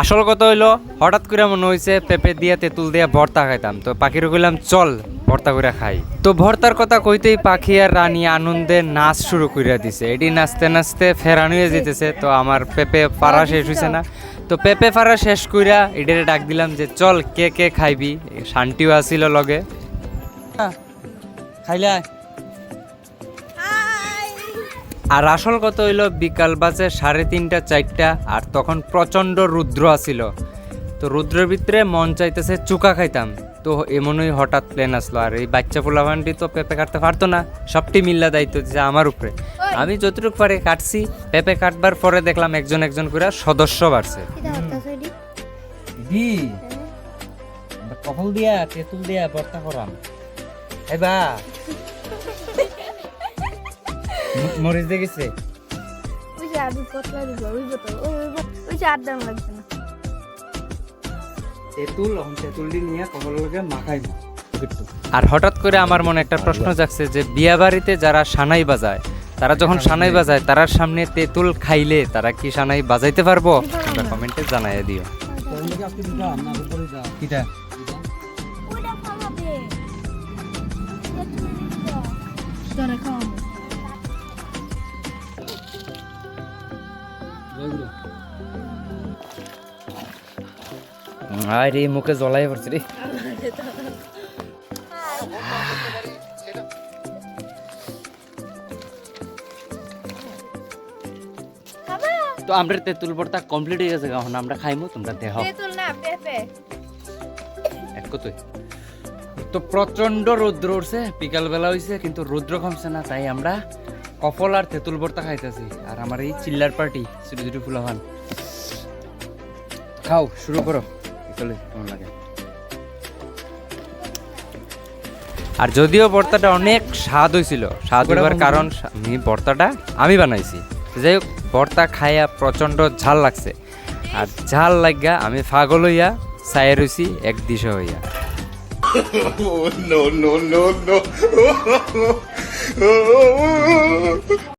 আসল কথা হইল হঠাৎ করে মনে হয়েছে পেঁপে দিয়ে তেঁতুল দিয়ে ভর্তা খাইতাম। তো পাখির কইলাম চল ভর্তা করে খাই। তো ভর্তার কথা কইতেই পাখি আর রানী আনন্দে নাচ শুরু করে দিছে। এটি নাচতে নাচতে ফেরান হয়ে যেতেছে তো আমার পেঁপে পাড়া শেষ হয়েছে না। তো পেঁপে পাড়া শেষ কইরা এটারে ডাক দিলাম যে চল কে কে খাইবি? শান্তিও আসিল লগে। খাইলা আর আসল কথা হইল বিকাল বাজে সাড়ে তিনটা চারটা আর তখন প্রচণ্ড রুদ্র আসিল তো রুদ্রের ভিতরে মন চাইতেছে চুকা খাইতাম। তো এমনই হঠাৎ প্লেন আসলো। আর এই বাচ্চা পোলাভানটি তো পেঁপে কাটতে পারতো না। সবটি মিল্লা দায়িত্ব দিচ্ছে আমার উপরে। আমি যতটুকু পারে কাটছি। পেঁপে কাটবার পরে দেখলাম একজন একজন করে সদস্য বাড়ছে। দি। কফল দিয়া তেঁতুল দিয়া ভর্তা করাম। এবা মরিচ দেখেছে ওই যে পতলা দিব ওই তো ওই ওই যে আর লাগবে না। তেঁতুল তেঁতুলটি নিয়ে কমল লগে মাখাই আর হঠাৎ করে আমার মনে একটা প্রশ্ন জাগছে যে বিয়া বাড়িতে যারা সানাই বাজায় তারা যখন সানাই বাজায় তারার সামনে তেঁতুল খাইলে তারা কি সানাই বাজাইতে পারব? তোমরা কমেন্টে জানাই দিও। কিটা আরে মুখে জ্বলাই পড়ছে রে। তো আমরা তেঁতুল ভর্তা কমপ্লিট হয়ে গেছে এখন আমরা খাইমু তোমরা দেহ তেঁতুল না পেঁপে। এক কতই। তো প্রচণ্ড রৌদ্র উঠছে বিকাল বেলা হয়েছে কিন্তু রৌদ্র কমছে না তাই আমরা কফল আর তেঁতুল ভর্তা খাইতেছি। আর আমার এই চিল্লার পার্টি ছোট ছোট ফুলাভান খাও শুরু করো বিকালে কেমন লাগে আর যদিও ভর্তাটা অনেক স্বাদ হয়েছিল স্বাদ হবার কারণ আমি ভর্তাটা আমি বানাইছি যাই হোক ভর্তা খাইয়া প্রচণ্ড ঝাল লাগছে আর ঝাল লাগা আমি ফাগল হইয়া চায়ের রইছি এক দিশে হইয়া Oh, no, no, no, no.